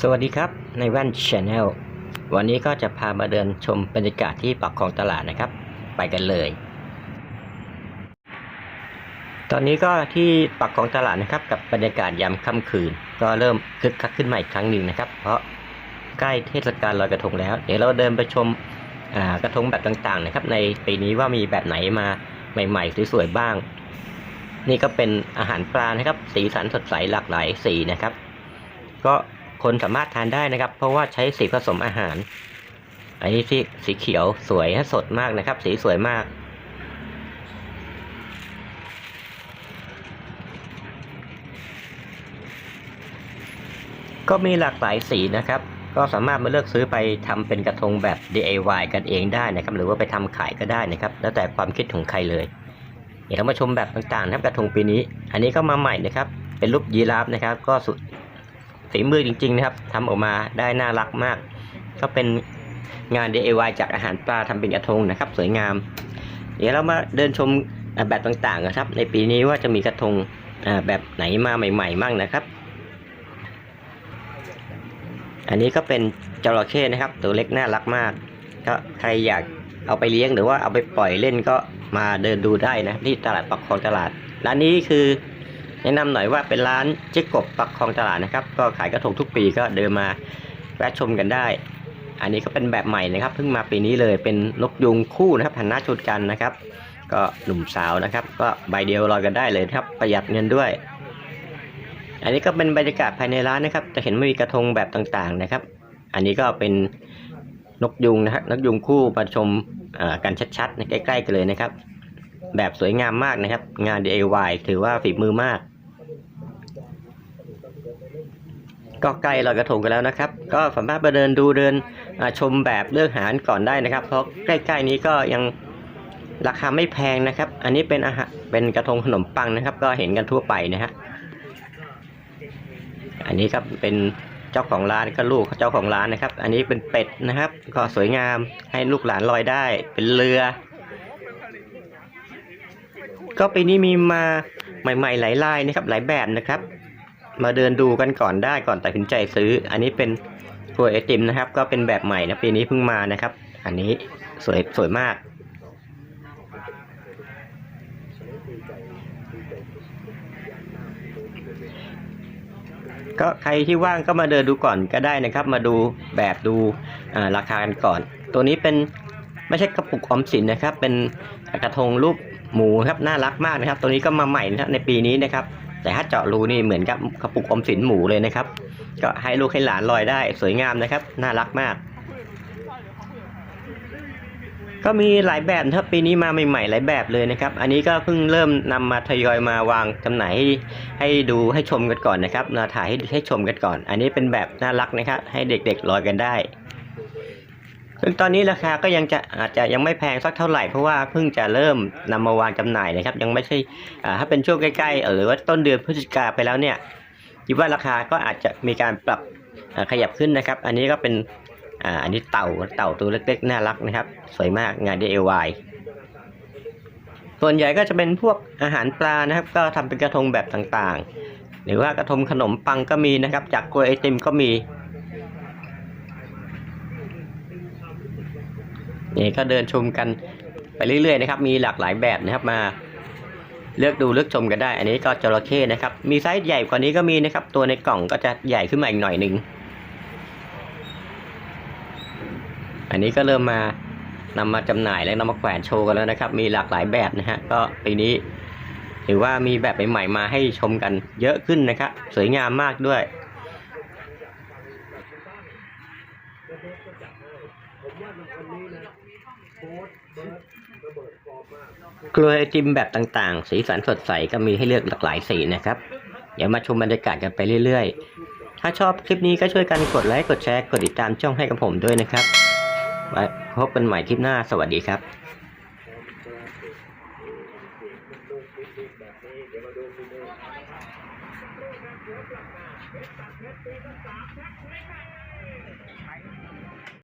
สวัสดีครับในแว่นชาแนลวันนี้ก็จะพามาเดินชมบรรยากาศที่ปักคลองตลาดนะครับ ไปกันเลย ตอนนี้ก็ที่ปักคลองตลาดนะครับ กับบรรยากาศยามค่ำคืน ก็เริ่มคึกคักขึ้นมาอีกครั้งหนึ่งนะครับ เพราะใกล้เทศกาลลอยกระทงแล้ว เดี๋ยวเราเดินไปชมกระทงแบบต่างๆนะครับ ในปีนี้ว่ามีแบบไหนมาใหม่ๆสวยๆบ้าง นี่ก็เป็นอาหารปลานะครับ สีสันสดใสหลากหลายสีนะครับ ก็ คนสามารถทานได้นะครับ เพราะว่าใช้สีผสมอาหาร อันนี้ที่สีเขียวสวยสดมากนะครับ สีสวยมาก ก็มีหลากหลายสีนะครับ ก็สามารถมาเลือกซื้อไปทำเป็นกระทงแบบ DIY กันเองได้นะครับ หรือว่าไปทำขายก็ได้นะครับ แล้วแต่ความคิดของใครเลยเดี๋ยวเรามาชมแบบต่างๆนะครับกระทงปีนี้ อันนี้ก็มาใหม่นะครับ เป็นรูปยีราฟนะครับ ก็สุด ฝีมือจริง ๆ นะครับทำออกมาได้น่ารักมาก ก็เป็นงาน DIY จากอาหารปลาทำเป็นกระทงนะครับ สวยงาม เดี๋ยวเรามาเดินชมแบบต่างๆนะครับ ในปีนี้ว่าจะมีกระทงแบบไหนมาใหม่ๆมั่งนะครับ อันนี้ก็เป็นจระเข้นะครับ ตัวเล็กน่ารักมาก ก็ใครอยากเอาไปเลี้ยงหรือว่าเอาไปปล่อยเล่นก็มาเดินดูได้นะที่ตลาดปักคลองตลาดร้านนี้คือ แนะนำหน่อยว่าเป็นร้านเจ๊กบปักคลองตลาดนะครับ ก็ขายกระทงทุกปีก็เดินมาแวะชมกันได้ อันนี้ก็เป็นแบบใหม่นะครับเพิ่งมาปีนี้เลยเป็นนกยุงคู่นะครับหันหน้าชนกันนะครับ ก็หนุ่มสาวนะครับ ก็ใบเดียวลอยกันได้เลยครับ ประหยัดเงินด้วย อันนี้ก็เป็นบรรยากาศภายในร้านนะครับ จะเห็นว่ามีกระทงแบบต่างๆนะครับ อันนี้ก็เป็นนกยุงนะครับนกยุงคู่มาชมกันชัดๆใกล้ๆกันเลยนะครับ แบบสวยงามมากนะครับ งาน DIY ถือว่าฝีมือมาก ก็ใกล้ลอยกระทงกันแล้วนะครับ ก็สามารถมาเดินดูเดินชมแบบเลือกหารก่อนได้นะครับ เพราะใกล้ๆนี้ก็ยังราคาไม่แพงนะครับ อันนี้เป็นอาหารเป็นกระทงขนมปังนะครับ ก็เห็นกันทั่วไปนะฮะอันนี้ครับเป็นเจ้าของร้านก็ลูกเจ้าของร้านนะครับ อันนี้เป็นเป็ดนะครับ ก็สวยงามให้ลูกหลานลอยได้ เป็นเรือ ก็ปีนี้มีมาใหม่ๆหลายลายนะครับหลายแบบนะครับ มาเดินดูกันก่อนได้ก่อนตัดสินใจซื้อ อันนี้เป็นถ้วยไอติมนะครับ ก็เป็นแบบใหม่นะปีนี้เพิ่งมานะครับ อันนี้สวยสวยมาก ก็ใครที่ว่างก็มาเดินดูก่อนก็ได้นะครับ มาดูแบบดูราคากันก่อน ตัวนี้เป็นไม่ใช่กระปุกออมสินนะครับ เป็นกระทงรูปหมูครับน่ารักมากนะครับ ตัวนี้ก็มาใหม่นะครับในปีนี้นะครับ แต่ถ้าเจาะรูนี่เหมือนกับกระปุกอมสินหมูเลยนะครับ ก็ให้ลูกให้หลานลอยได้สวยงามนะครับ น่ารักมาก ก็มีหลายแบบนะครับปีนี้มาใหม่ๆหลายแบบเลยนะครับ อันนี้ก็เพิ่งเริ่มนำมาทยอยมาวางจำหน่ายให้ให้ดูให้ชมกันก่อนนะครับมาถ่ายให้ให้ชมกันก่อน อันนี้เป็นแบบน่ารักนะครับ ให้เด็กๆลอยกันได้ ซึ่งตอนนี้ราคาก็ยังจะอาจจะยังไม่แพงสักเท่าไหร่เพราะว่าเพิ่งจะเริ่มนำมาวางจำหน่ายนะครับ ยังไม่ใช่ถ้าเป็นช่วงใกล้ๆหรือว่าต้นเดือนพฤศจิกาไปแล้วเนี่ยคิดว่าราคาก็อาจจะมีการปรับขยับขึ้นนะครับ อันนี้ก็เป็นอ,อันนี้เต่าเต่าตัวเล็กๆน่ารักนะครับ สวยมากงาน DIY ส่วนใหญ่ก็จะเป็นพวกอาหารปลานะครับ ก็ทำเป็นกระทงแบบต่างๆ หรือว่ากระทงขนมปังก็มีนะครับ จากกล้วยไอติมก็มี นี่ก็เดินชมกันไปเรื่อยๆนะครับ มีหลากหลายแบบนะครับมาเลือกดูเลือกชมกันได้ อันนี้ก็จระเข้นะครับ มีไซส์ใหญ่กว่านี้ก็มีนะครับ ตัวในกล่องก็จะใหญ่ขึ้นมาอีกหน่อยหนึ่ง อันนี้ก็เริ่มมานำมาจำหน่ายและนำมาแขวนโชว์กันแล้วนะครับ มีหลากหลายแบบนะฮะ ก็ปีนี้ถือว่ามีแบบใหม่ๆมาให้ชมกันเยอะขึ้นนะครับ สวยงามมากด้วย กล้วยไอติมแบบต่างๆ สีสันสดใสก็มีให้เลือกหลากหลายสีนะครับ เดี๋ยวมาชมบรรยากาศกันไปเรื่อยๆ ถ้าชอบคลิปนี้ก็ช่วยกันกดไลค์กดแชร์กดติดตามช่องให้กับผมด้วยนะครับไว้พบกันใหม่คลิปหน้าสวัสดีครับ